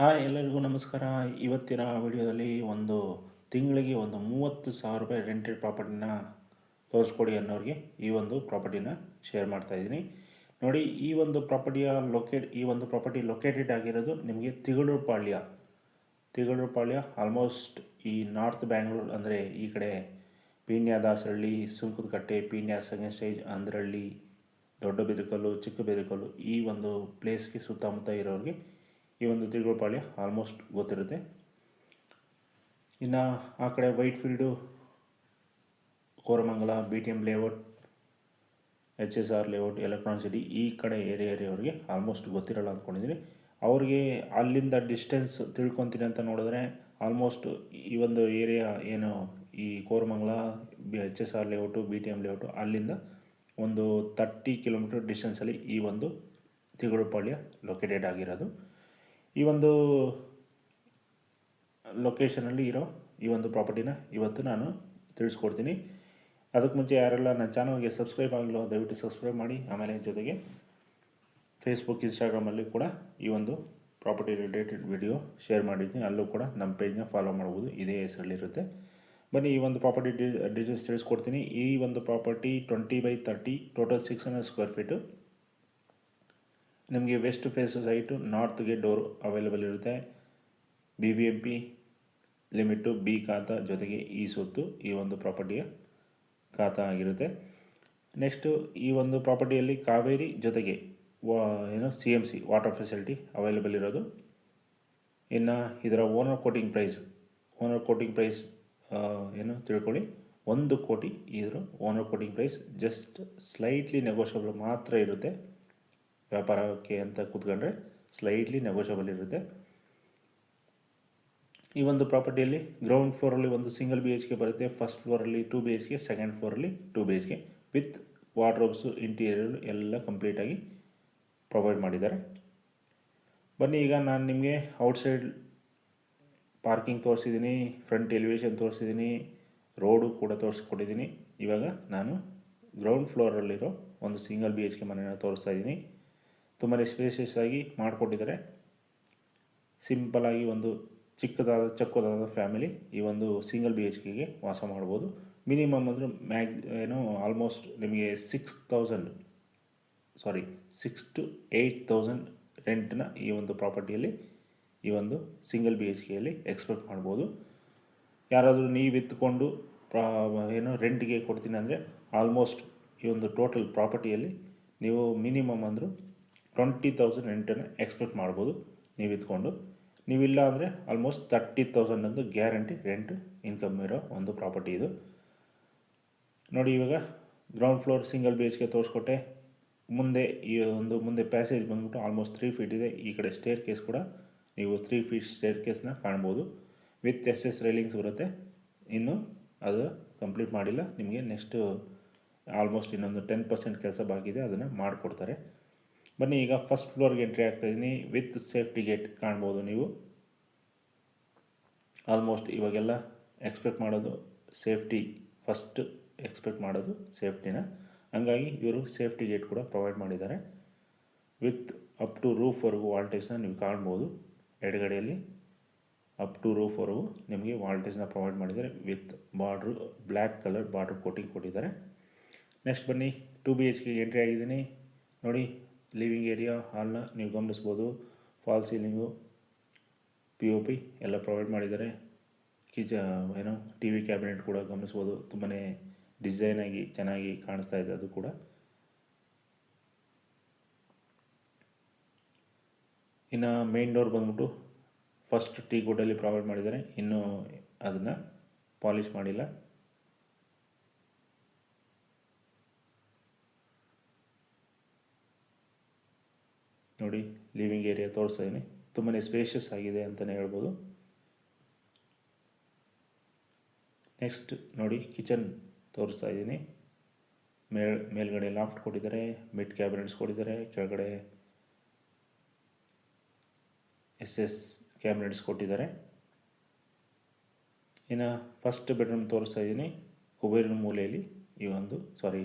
Hi ಎಲ್ಲರಿಗೂ ನಮಸ್ಕಾರ. ಇವತ್ತಿನ ವಿಡಿಯೋದಲ್ಲಿ ಒಂದು ತಿಂಗಳಿಗೆ ಒಂದು ಮೂವತ್ತು ಸಾವಿರ ರೂಪಾಯಿ ರೆಂಟೆಡ್ ಪ್ರಾಪರ್ಟಿನ ತೋರಿಸ್ಕೊಡಿ ಅನ್ನೋರಿಗೆ ಈ ಒಂದು ಪ್ರಾಪರ್ಟಿನ ಶೇರ್ ಮಾಡ್ತಾಯಿದ್ದೀನಿ ನೋಡಿ, ಈ ಒಂದು ಪ್ರಾಪರ್ಟಿಯ ಲೊಕೇಟ್ ಈ ಒಂದು ಪ್ರಾಪರ್ಟಿ ಲೊಕೇಟೆಡ್ ಆಗಿರೋದು ನಿಮಗೆ ತಿಗಳೂರು ಪಾಳ್ಯ. ತಿಗಳೂರು ಪಾಳ್ಯ ಆಲ್ಮೋಸ್ಟ್ ಈ ನಾರ್ತ್ ಬ್ಯಾಂಗ್ಳೂರು ಅಂದರೆ ಈ ಕಡೆ ಪೀಣ್ಯ ದಾಸರಳ್ಳಿ, ಸುಂಕದಕಟ್ಟೆ, ಪೀಣ್ಯ ಸೆಕೆಂಡ್ ಸ್ಟೇಜ್ ಅಂದ್ರಳ್ಳಿ, ದೊಡ್ಡ ಬೆದಕಲ್ಲು ಚಿಕ್ಕ ಬೆದಕಲ್ಲು ಈ ಒಂದು ಪ್ಲೇಸ್ಗೆ ಸುತ್ತಮುತ್ತ ಇರೋರಿಗೆ ಈ ಒಂದು ತಿರುಗುಳಪಾಳ್ಯ ಆಲ್ಮೋಸ್ಟ್ ಗೊತ್ತಿರುತ್ತೆ. ಇನ್ನು ಆ ಕಡೆ Whitefield Koramangala B T M layout H S R layout Electronic City ಈ ಕಡೆ ಏರಿಯಾ ಏರಿಯವ್ರಿಗೆ ಆಲ್ಮೋಸ್ಟ್ ಗೊತ್ತಿರಲ್ಲ ಅಂದ್ಕೊಂಡಿದ್ದೀನಿ ಅವ್ರಿಗೆ ಅಲ್ಲಿಂದ ಡಿಸ್ಟೆನ್ಸ್ ತಿಳ್ಕೊತೀನಿ ಅಂತ ನೋಡಿದ್ರೆ ಆಲ್ಮೋಸ್ಟ್ ಈ ಒಂದು ಏರಿಯಾ ಏನು ಈ Koramangala B H S R layout B T M layout ಅಲ್ಲಿಂದ ಒಂದು ತರ್ಟಿ ಕಿಲೋಮೀಟರ್ ಡಿಸ್ಟೆನ್ಸಲ್ಲಿ ಈ ಒಂದು ತಿಗಳುಪಾಳ್ಯ ಲೊಕೇಟೆಡ್ ಆಗಿರೋದು. ಈ ಒಂದು ಲೊಕೇಶನಲ್ಲಿ ಇರೋ ಈ ಒಂದು ಪ್ರಾಪರ್ಟಿನ ಇವತ್ತು ನಾನು ತಿಳಿಸ್ಕೊಡ್ತೀನಿ. ಅದಕ್ಕೆ ಮುಂಚೆ ಯಾರೆಲ್ಲ ನನ್ನ ಚಾನಲ್ಗೆ ಸಬ್ಸ್ಕ್ರೈಬ್ ಆಗಿಲ್ಲ ದಯವಿಟ್ಟು ಸಬ್ಸ್ಕ್ರೈಬ್ ಮಾಡಿ. ಆಮೇಲೆ ಜೊತೆಗೆ ಫೇಸ್ಬುಕ್ ಇನ್ಸ್ಟಾಗ್ರಾಮಲ್ಲಿ ಕೂಡ ಈ ಒಂದು ಪ್ರಾಪರ್ಟಿ ರಿಲೇಟೆಡ್ ವಿಡಿಯೋ ಶೇರ್ ಮಾಡಿದ್ದೀನಿ. ಅಲ್ಲೂ ಕೂಡ ನಮ್ಮ ಪೇಜ್ನ ಫಾಲೋ ಮಾಡ್ಬೋದು. ಇದೇ ಹೆಸರಲ್ಲಿರುತ್ತೆ ಬನ್ನಿ, ಈ ಒಂದು ಪ್ರಾಪರ್ಟಿ ಡಿ ಡೀಟೇಲ್ಸ್ ತಿಳಿಸ್ಕೊಡ್ತೀನಿ. ಈ ಒಂದು property twenty by thirty total six hundred square feet ನಿಮಗೆ ವೆಸ್ಟ್ ಫೇಸ್ ಸೈಟು ನಾರ್ತ್ಗೆ ಡೋರ್ ಅವೈಲೇಬಲ್ ಇರುತ್ತೆ. B B M P limit B khata ಜೊತೆಗೆ ಈ ಸೊತ್ತು, ಈ ಒಂದು ಪ್ರಾಪರ್ಟಿಯ ಖಾತಾ ಆಗಿರುತ್ತೆ. ನೆಕ್ಸ್ಟು ಈ ಒಂದು ಪ್ರಾಪರ್ಟಿಯಲ್ಲಿ ಕಾವೇರಿ ಜೊತೆಗೆ, ವಾ, ಏನು C M C water facility available ಇರೋದು. ಇನ್ನು ಇದರ owner quoting price owner quoting price ಏನು ತಿಳ್ಕೊಳ್ಳಿ. ಒಂದು ಕೋಟಿ ಇದ್ರ owner quoting price just slightly negotiable ಮಾತ್ರ ಇರುತ್ತೆ. ವ್ಯಾಪಾರಕ್ಕೆ ಅಂತ ಕೂತ್ಕೊಂಡ್ರೆ ಸ್ಲೈಟ್ಲಿ ನೆಗೋಷಿಯಬಲ್ ಇರುತ್ತೆ. ಈ ಒಂದು ಪ್ರಾಪರ್ಟಿಯಲ್ಲಿ ಗ್ರೌಂಡ್ ಫ್ಲೋರಲ್ಲಿ ಒಂದು ಸಿಂಗಲ್ ಬಿ ಎಚ್ ಕೆ ಬರುತ್ತೆ. First ಫ್ಲೋರಲ್ಲಿ two B H K second ಫ್ಲೋರಲ್ಲಿ two B H K with wardrobes interior ಎಲ್ಲ ಕಂಪ್ಲೀಟಾಗಿ ಪ್ರೊವೈಡ್ ಮಾಡಿದ್ದಾರೆ. ಬನ್ನಿ, ಈಗ ನಾನು ನಿಮಗೆ ಔಟ್ಸೈಡ್ ಪಾರ್ಕಿಂಗ್ ತೋರಿಸಿದ್ದೀನಿ ಫ್ರಂಟ್ ಎಲಿವೇಶನ್ ತೋರಿಸಿದ್ದೀನಿ ರೋಡು ಕೂಡ ತೋರಿಸ್ಕೊಟ್ಟಿದ್ದೀನಿ ಇವಾಗ ನಾನು ಗ್ರೌಂಡ್ ಫ್ಲೋರಲ್ಲಿರೋ ಒಂದು ಸಿಂಗಲ್ ಬಿ ಎಚ್ ಕೆ ಮನೆಯನ್ನು ತೋರಿಸ್ತಾ ಇದ್ದೀನಿ ತುಂಬಾ ಸ್ಪೇಷಿಯಸ್ ಆಗಿ ಮಾಡಿಕೊಟ್ಟಿದ್ದಾರೆ ಸಿಂಪಲಾಗಿ ಒಂದು ಚಿಕ್ಕದಾದ, ಚಕ್ಕದಾದ ಫ್ಯಾಮಿಲಿ ಈ ಒಂದು ಸಿಂಗಲ್ ಬಿ ಎಚ್ ಕೆಗೆ ವಾಸ ಮಾಡ್ಬೋದು. ಮಿನಿಮಮ್ ಅಂದರೆ ಮ್ಯಾಗ್ ಏನು ಆಲ್ಮೋಸ್ಟ್ ನಿಮಗೆ six thousand sorry six to eight thousand ರೆಂಟ್ನ ಈ ಒಂದು ಪ್ರಾಪರ್ಟಿಯಲ್ಲಿ ಈ ಒಂದು ಸಿಂಗಲ್ ಬಿ ಎಚ್ ಕೆಯಲ್ಲಿ ಎಕ್ಸ್ಪೆಕ್ಟ್ ಮಾಡ್ಬೋದು. ಯಾರಾದರೂ ನೀವು ಇತ್ತುಕೊಂಡು ಪ್ರಾ ಏನು ರೆಂಟ್ಗೆ ಕೊಡ್ತೀನಿ ಅಂದರೆ ಆಲ್ಮೋಸ್ಟ್ ಈ ಒಂದು ಟೋಟಲ್ ಪ್ರಾಪರ್ಟಿಯಲ್ಲಿ ನೀವು ಮಿನಿಮಮ್ ಅಂದರೂ ಟ್ವೆಂಟಿ ತೌಸಂಡ್ ರೆಂಟನ್ನು ಎಕ್ಸ್ಪೆಕ್ಟ್ ಮಾಡ್ಬೋದು. ನೀವು ಇದ್ಕೊಂಡು. ನೀವಿಲ್ಲ ಅಂದರೆ ಆಲ್ಮೋಸ್ಟ್ ತರ್ಟಿ ತೌಸಂಡ್ ಅಂದು ಗ್ಯಾರಂಟಿ ರೆಂಟ್ ಇನ್ಕಮ್ ಇರೋ ಒಂದು ಪ್ರಾಪರ್ಟಿ ಇದು. ನೋಡಿ ಇವಾಗ ground floor single B H K ತೋರಿಸ್ಕೊಟ್ಟೆ. ಮುಂದೆ ಈ ಒಂದು ಮುಂದೆ ಪ್ಯಾಸೇಜ್ ಬಂದ್ಬಿಟ್ಟು ಆಲ್ಮೋಸ್ಟ್ ತ್ರೀ ಫೀಟ್ ಇದೆ. ಈ ಕಡೆ ಸ್ಟೇರ್ ಕೇಸ್ ಕೂಡ ನೀವು ತ್ರೀ ಫೀಟ್ ಸ್ಟೇರ್ ಕೇಸ್ನ ಕಾಣ್ಬೋದು. ವಿತ್ ಎಸ್ ಎಸ್ ರೈಲಿಂಗ್ಸ್ ಬರುತ್ತೆ. ಇನ್ನು ಅದು ಕಂಪ್ಲೀಟ್ ಮಾಡಿಲ್ಲ. ನಿಮಗೆ ನೆಕ್ಸ್ಟು ಆಲ್ಮೋಸ್ಟ್ ಇನ್ನೊಂದು ಟೆನ್ ಪರ್ಸೆಂಟ್ ಕೆಲಸ ಬಾಕಿದೆ ಅದನ್ನು ಮಾಡಿಕೊಡ್ತಾರೆ. ಬನ್ನಿ ಈಗ ಫಸ್ಟ್ ಫ್ಲೋರ್ಗೆ ಎಂಟ್ರಿ ಆಗ್ತಾಯಿದ್ದೀನಿ ವಿತ್ ಸೇಫ್ಟಿ ಗೇಟ್ ಕಾಣ್ಬೋದು ನೀವು. ಆಲ್ಮೋಸ್ಟ್ ಇವಾಗೆಲ್ಲ ಎಕ್ಸ್ಪೆಕ್ಟ್ ಮಾಡೋದು ಸೇಫ್ಟಿ ಫಸ್ಟ್ ಎಕ್ಸ್ಪೆಕ್ಟ್ ಮಾಡೋದು ಸೇಫ್ಟಿನ ಹಂಗಾಗಿ ಇವರು ಸೇಫ್ಟಿ ಗೇಟ್ ಕೂಡ ಪ್ರೊವೈಡ್ ಮಾಡಿದ್ದಾರೆ. ವಿತ್ ಅಪ್ ಟು ರೂಫ್ವರೆಗೂ ವಾಲ್ಟೇಜ್ನ ನೀವು ಕಾಣ್ಬೋದು. ಎಡಗಡೆಯಲ್ಲಿ ಅಪ್ ಟು ರೂಫ್ವರೆಗೂ ನಿಮಗೆ ವಾಲ್ಟೇಜ್ನ ಪ್ರೊವೈಡ್ ಮಾಡಿದ್ದಾರೆ. With border black colour border coating ಕೊಟ್ಟಿದ್ದಾರೆ. ನೆಕ್ಸ್ಟ್ ಬನ್ನಿ. ಟು ಬಿ ಎಚ್ ಕೆಗೆ ಎಂಟ್ರಿ ಆಗಿದ್ದೀನಿ. ನೋಡಿ ಲಿವಿಂಗ್ ಏರಿಯಾ, ಹಾಲ್ನ ನೀವು ಗಮನಿಸ್ಬೋದು. Fall ceiling P O P ಎಲ್ಲ ಪ್ರೊವೈಡ್ ಮಾಡಿದ್ದಾರೆ. ಕಿಚ ಏನೋ ಟಿ ವಿ ಕ್ಯಾಬಿನೆಟ್ ಕೂಡ ಗಮನಿಸ್ಬೋದು. ತುಂಬಾ ಡಿಸೈನಾಗಿ ಚೆನ್ನಾಗಿ ಕಾಣಿಸ್ತಾ ಇದೆ ಅದು ಕೂಡ. ಇನ್ನು ಮೇನ್ ಡೋರ್ ಬಂದ್ಬಿಟ್ಟು ಫಸ್ಟ್ ಟೀ ಗುಡ್ಡಲ್ಲಿ ಪ್ರೊವೈಡ್ ಮಾಡಿದ್ದಾರೆ. ಇನ್ನೂ ಅದನ್ನು ಪಾಲಿಷ್ ಮಾಡಿಲ್ಲ. ನೋಡಿ ಲಿವಿಂಗ್ ಏರಿಯಾ ತೋರಿಸ್ತಾ ಇದ್ದೀನಿ ತುಂಬಾ ಸ್ಪೇಷಿಯಸ್ ಆಗಿದೆ ಅಂತಲೇ ಹೇಳ್ಬೋದು. ನೆಕ್ಸ್ಟ್ ನೋಡಿ ಕಿಚನ್ ತೋರಿಸ್ತಾ ಇದ್ದೀನಿ ಮೇಲ್, ಮೇಲ್ಗಡೆ ಲಾಫ್ಟ್ ಕೊಟ್ಟಿದ್ದಾರೆ ಮಿಡ್ ಕ್ಯಾಬಿನೆಟ್ಸ್ ಕೊಟ್ಟಿದ್ದಾರೆ, ಕೆಳಗಡೆ ಎಸ್ ಎಸ್ ಕ್ಯಾಬಿನೆಟ್ಸ್ ಕೊಟ್ಟಿದ್ದಾರೆ. ಇನ್ನು ಫಸ್ಟ್ ಬೆಡ್ರೂಮ್ ತೋರಿಸ್ತಾ ಇದ್ದೀನಿ ಕುಬೇರಿನ ಮೂಲೆಯಲ್ಲಿ ಈ ಒಂದು ಸಾರಿ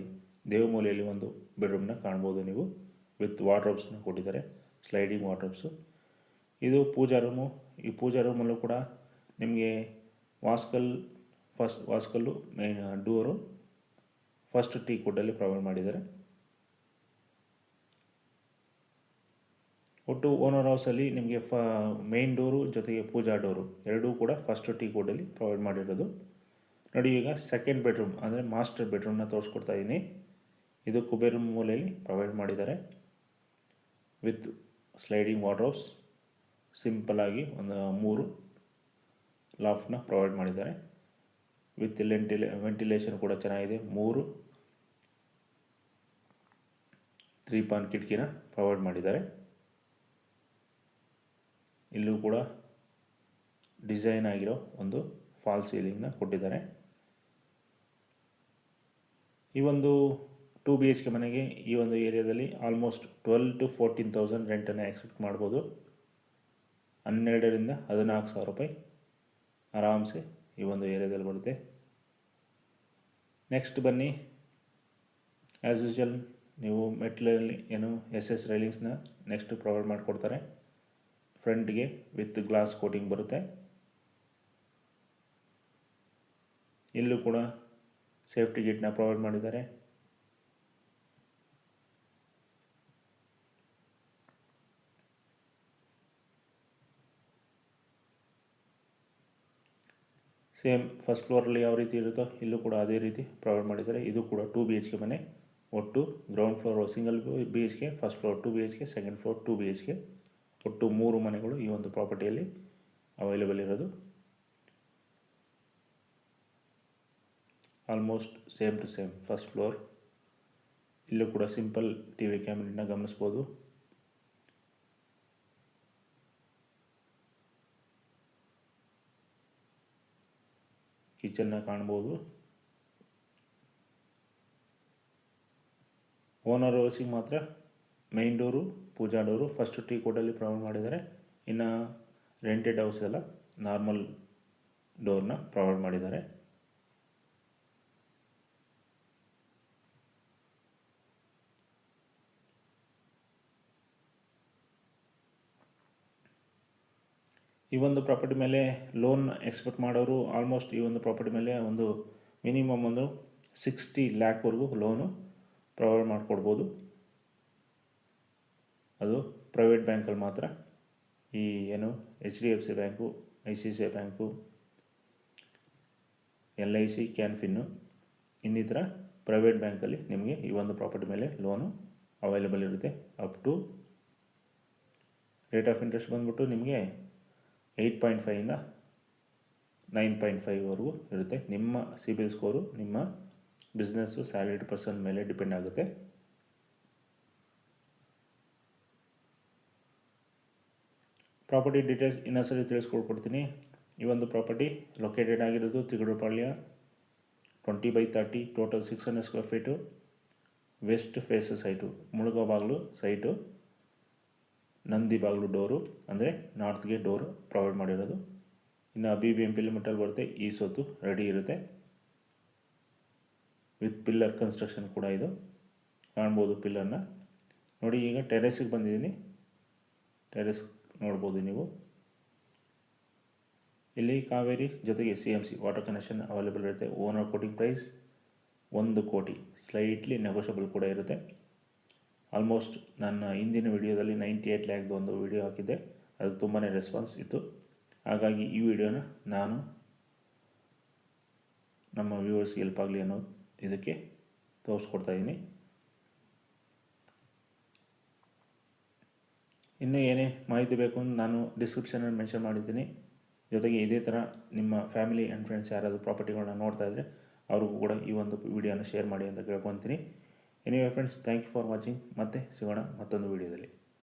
ದೇವ ಮೂಲೆಯಲ್ಲಿ ಒಂದು ಬೆಡ್ರೂಮ್ನ ಕಾಣ್ಬೋದು ನೀವು. ವಿತ್ ವಾರ್ಡ್ರೋಬ್ಸ್ನ ಕೊಟ್ಟಿದ್ದಾರೆ ಸ್ಲೈಡಿಂಗ್ ವಾರ್ಡ್ರೋಬ್ಸು ಇದು ಪೂಜಾ ರೂಮು ಈ ಪೂಜಾ ರೂಮಲ್ಲೂ ಕೂಡ ನಿಮಗೆ ವಾಸ್ಕಲ್ ಫಸ್ಟ್ ವಾಸ್ಕಲ್ಲು ಮೇನ್ ಡೋರು ಫಸ್ಟ್ ಟೀ ಕುಡ್ಡಲ್ಲಿ ಪ್ರೊವೈಡ್ ಮಾಡಿದ್ದಾರೆ. ಒಟ್ಟು ಓನರ್ ಹೌಸಲ್ಲಿ ನಿಮಗೆ ಫ ಮೇನ್ ಡೋರು ಜೊತೆಗೆ ಪೂಜಾ ಡೋರು ಎರಡೂ ಕೂಡ ಫಸ್ಟ್ ಟೀ ಕೋಡಲ್ಲಿ ಪ್ರೊವೈಡ್ ಮಾಡಿರೋದು. ನೋಡಿ ಈಗ ಸೆಕೆಂಡ್ ಬೆಡ್ರೂಮ್ ಅಂದರೆ ಮಾಸ್ಟರ್ ಬೆಡ್ರೂಮ್ನ ತೋರಿಸ್ಕೊಡ್ತಾ ಇದ್ದೀನಿ ಇದು ಕುಬೇರ್ ಮೂಲೆಯಲ್ಲಿ ಪ್ರೊವೈಡ್ ಮಾಡಿದ್ದಾರೆ. ವಿತ್ ಸ್ಲೈಡಿಂಗ್ ವಾರ್ಡ್ರೋಬ್ಸ್ ಸಿಂಪಲಾಗಿ ಒಂದು ಮೂರು ಲಾಫ್ಟ್ನ ಪ್ರೊವೈಡ್ ಮಾಡಿದ್ದಾರೆ. ವಿತ್ ಲೆಂಟಿಲೆ ವೆಂಟಿಲೇಷನ್ ಕೂಡ ಚೆನ್ನಾಗಿದೆ. ಮೂರು ತ್ರೀ ಪಾನ್ ಕಿಟಕಿನ ಪ್ರೊವೈಡ್ ಮಾಡಿದ್ದಾರೆ. ಇಲ್ಲೂ ಕೂಡ ಡಿಸೈನ್ ಆಗಿರೋ ಒಂದು ಫಾಲ್ ಸೀಲಿಂಗ್ನ ಕೊಟ್ಟಿದ್ದಾರೆ. ಈ ಒಂದು ಟೂ ಬಿ ಎಚ್ ಕೆ ಮನೆಗೆ ಈ ಒಂದು ಏರಿಯಾದಲ್ಲಿ almost twelve to fourteen thousand ರೆಂಟನ್ನು expect ಮಾಡ್ಬೋದು. ಹನ್ನೆರಡರಿಂದ ಹದಿನಾಲ್ಕು ಸಾವಿರ ರೂಪಾಯಿ ಆರಾಮ್ಸೆ ಈ ಒಂದು ಏರಿಯಾದಲ್ಲಿ ಬರುತ್ತೆ. ನೆಕ್ಸ್ಟ್ ಬನ್ನಿ. ಆ್ಯಸ್ ಯೂಶಲ್ ನೀವು ಮೆಟ್ಲಲ್ಲಿ ಏನು ಎಸ್ ಎಸ್ ರೈಲಿಂಗ್ಸ್ನ ನೆಕ್ಸ್ಟ್ ಪ್ರೊವೈಡ್ ಮಾಡಿಕೊಡ್ತಾರೆ. ಫ್ರಂಟ್ಗೆ ವಿತ್ ಗ್ಲಾಸ್ ಕೋಟಿಂಗ್ ಬರುತ್ತೆ. ಇಲ್ಲೂ ಕೂಡ ಸೇಫ್ಟಿ ಗಿಟ್ನ ಪ್ರೊವೈಡ್ ಮಾಡಿದ್ದಾರೆ. ಸೇಮ್ ಫಸ್ಟ್ ಫ್ಲೋರಲ್ಲಿ ಯಾವ ರೀತಿ ಇರುತ್ತೋ ಇಲ್ಲೂ ಕೂಡ ಅದೇ ರೀತಿ ಪ್ರೊವೈಡ್ ಮಾಡಿದ್ದಾರೆ. ಇದು ಕೂಡ ಟೂ ಬಿ ಎಚ್ ಕೆ ಮನೆ. ಒಟ್ಟು ground floor single B H K, first floor two B H K, second floor two B H K. ಒಟ್ಟು ಮೂರು ಮನೆಗಳು ಈ ಒಂದು ಪ್ರಾಪರ್ಟಿಯಲ್ಲಿ ಅವೈಲೇಬಲ್ ಇರೋದು. Almost same to same first floor ಇಲ್ಲೂ ಕೂಡ ಸಿಂಪಲ್ ಟಿ ವಿ ಕ್ಯಾಬಿನೆಟ್ನ ಗಮನಿಸ್ಬೋದು. ಕಿಚನ್ನ ಕಾಣ್ಬೋದು. ಓನರ್ ಹೌಸಿಗೆ ಮಾತ್ರ main door, pooja door first teak ಕೋಟಲ್ಲಿ provide ಮಾಡಿದ್ದಾರೆ ಇನ್ನು ರೆಂಟೆಡ್ ಹೌಸ್ ಎಲ್ಲ ನಾರ್ಮಲ್ ಡೋರ್ನ ಪ್ರೊವೈಡ್ ಮಾಡಿದ್ದಾರೆ ಈ ಒಂದು ಪ್ರಾಪರ್ಟಿ ಮೇಲೆ ಲೋನ್ ಎಕ್ಸ್ಪೆಕ್ಟ್ ಮಾಡೋರು ಆಲ್ಮೋಸ್ಟ್ ಈ ಒಂದು ಪ್ರಾಪರ್ಟಿ ಮೇಲೆ ಒಂದು ಮಿನಿಮಮ್ ಒಂದು ಸಿಕ್ಸ್ಟಿ ಲ್ಯಾಕ್ವರೆಗೂ ಲೋನು ಪ್ರೊವೈಡ್ ಮಾಡಿಕೊಡ್ಬೋದು. ಅದು ಪ್ರೈವೇಟ್ ಬ್ಯಾಂಕಲ್ಲಿ ಮಾತ್ರ. ಈ ಏನು H D F C bank I C C I bank L I C ಕ್ಯಾನ್ಫಿನ್ನು ಇನ್ನಿತರ ಪ್ರೈವೇಟ್ ಬ್ಯಾಂಕಲ್ಲಿ ನಿಮಗೆ ಈ ಒಂದು ಪ್ರಾಪರ್ಟಿ ಮೇಲೆ ಲೋನು ಅವೈಲೇಬಲ್ ಇರುತ್ತೆ. Up to rate of interest ಬಂದ್ಬಿಟ್ಟು ನಿಮಗೆ ಏಯ್ಟ್ ಪಾಯಿಂಟ್ ಫೈವಿಂದ ನೈನ್ ಪಾಯಿಂಟ್ ಫೈವ್ವರೆಗೂ ಇರುತ್ತೆ. ನಿಮ್ಮ ಸಿಬಿಲ್ ಸ್ಕೋರು ನಿಮ್ಮ ಬಿಸ್ನೆಸ್ಸು ಸ್ಯಾಲರಿ ಪರ್ಸನ್ ಮೇಲೆ ಡಿಪೆಂಡ್ ಆಗುತ್ತೆ. ಪ್ರಾಪರ್ಟಿ ಡೀಟೇಲ್ಸ್ ಇನ್ನೊಂದ್ಸರಿ ತಿಳಿಸ್ಕೊಡ್ಕೊಡ್ತೀನಿ ಈ ಒಂದು ಪ್ರಾಪರ್ಟಿ ಲೊಕೇಟೆಡ್ ಆಗಿರೋದು Thigadupalya twenty by thirty total six hundred square feet west face site ಮುಳುಗೋ ಬಾಗಿಲು ಸೈಟು ನಂದಿ ಬಾಗಿಲು ಡೋರು ಅಂದರೆ ನಾರ್ತ್ಗೆ ಡೋರು ಪ್ರೊವೈಡ್ ಮಾಡಿರೋದು. ಇನ್ನು ಬಿ ಬಿ ಎಂ ಪಿ ಲಿಮಿಟಲ್ಲಿ ಬರುತ್ತೆ, ಈ ಸೊತ್ತು ರೆಡಿ ಇರುತ್ತೆ. ವಿತ್ ಪಿಲ್ಲರ್ ಕನ್ಸ್ಟ್ರಕ್ಷನ್ ಕೂಡ ಇದು. ಕಾಣ್ಬೋದು ಪಿಲ್ಲರ್ನ. ನೋಡಿ, ಈಗ ಟೆರೆಸ್ಗೆ ಬಂದಿದ್ದೀನಿ. ಟೆರೆಸ್ ನೋಡ್ಬೋದು ನೀವು. ಇಲ್ಲಿ ಕಾವೇರಿ ಜೊತೆಗೆ C M C water connection available ಇರುತ್ತೆ. ಓನರ್ ಕೋಟಿಂಗ್ ಪ್ರೈಸ್ ಒಂದು ಕೋಟಿ. ಸ್ಲೈಟ್ಲಿ ನೆಗೋಷಿಯಬಲ್ ಕೂಡ ಇರುತ್ತೆ. ಆಲ್ಮೋಸ್ಟ್ ನನ್ನ ಹಿಂದಿನ ವಿಡಿಯೋದಲ್ಲಿ ನೈಂಟಿ ಏಯ್ಟ್ ಲ್ಯಾಕ್ದು ಒಂದು ವಿಡಿಯೋ ಹಾಕಿದ್ದೆ. ಅದು ತುಂಬಾ ರೆಸ್ಪಾನ್ಸ್ ಇತ್ತು. ಹಾಗಾಗಿ ಈ ವಿಡಿಯೋನ ನಾನು ನಮ್ಮ ವ್ಯೂವರ್ಸ್ಗೆ ಹೆಲ್ಪ್ ಆಗಲಿ ಅನ್ನೋ ಇದಕ್ಕೆ ತೋರಿಸ್ಕೊಡ್ತಾ ಇದ್ದೀನಿ. ಇನ್ನೂ ಏನೇ ಮಾಹಿತಿ ಬೇಕು ಅಂತ ನಾನು ಡಿಸ್ಕ್ರಿಪ್ಷನಲ್ಲಿ ಮೆನ್ಷನ್ ಮಾಡಿದ್ದೀನಿ. ಜೊತೆಗೆ ಇದೇ ಥರ ನಿಮ್ಮ ಫ್ಯಾಮಿಲಿ ಆ್ಯಂಡ್ ಫ್ರೆಂಡ್ಸ್ ಯಾರಾದರೂ ಪ್ರಾಪರ್ಟಿಗಳನ್ನ ನೋಡ್ತಾ ಇದ್ದರೆ ಅವ್ರಿಗೂ ಕೂಡ ಈ ಒಂದು ವಿಡಿಯೋನ ಶೇರ್ ಮಾಡಿ ಅಂತ ಕೇಳ್ಕೊತೀನಿ. Anyway friends thank you for watching ಮತ್ತೆ ಸಿಗೋಣ ಮತ್ತೊಂದು ವಿಡಿಯೋದಲ್ಲಿ